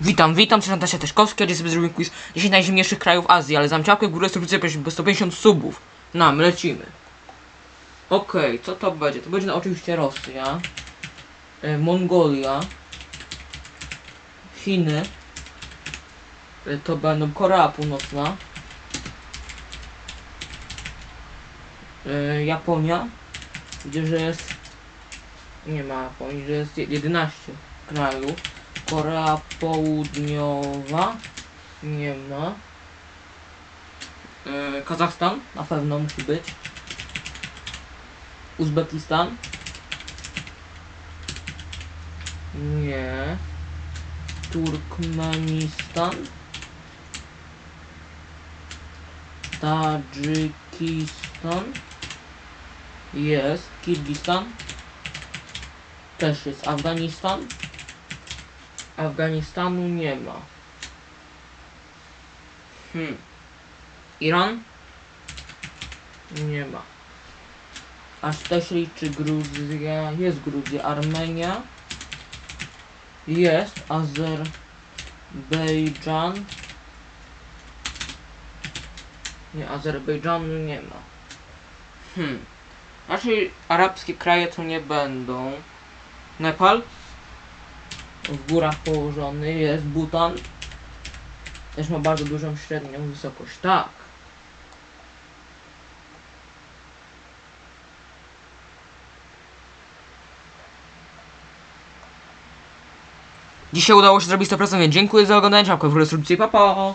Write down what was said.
Witam, witam, czy Natasza Teszkowska, gdzie sobie zrobimy quiz 10 najzimniejszych krajów Azji, ale zamciałkę górę subskrypcję po 150 subów. Nam, lecimy. Okej, co to będzie? To będzie no, oczywiście Rosja, e, Mongolia, Chiny, e, to będą Korea Północna, e, Japonia, gdzie że jest, nie ma Japonii, że jest je- 11 krajów. Korea Południowa nie ma. E, Kazachstan na pewno musi być. Uzbekistan nie. Turkmenistan Tadżykistan jest. Kirgistan też jest. Afganistan Afganistanu nie ma. Hmm. Iran? Nie ma. Aż też liczy Gruzja. Jest Gruzja. Armenia. Jest. Azerbejdżan. Nie, Azerbejdżanu nie ma. Hmm. Raczej arabskie kraje to nie będą. Nepal? W górach położony jest Butan. Też ma bardzo dużą średnią wysokość. Tak. Dzisiaj udało się zrobić 100%. Dziękuję za oglądanie. Czapkę w ogóle subskrypcji. Pa, pa.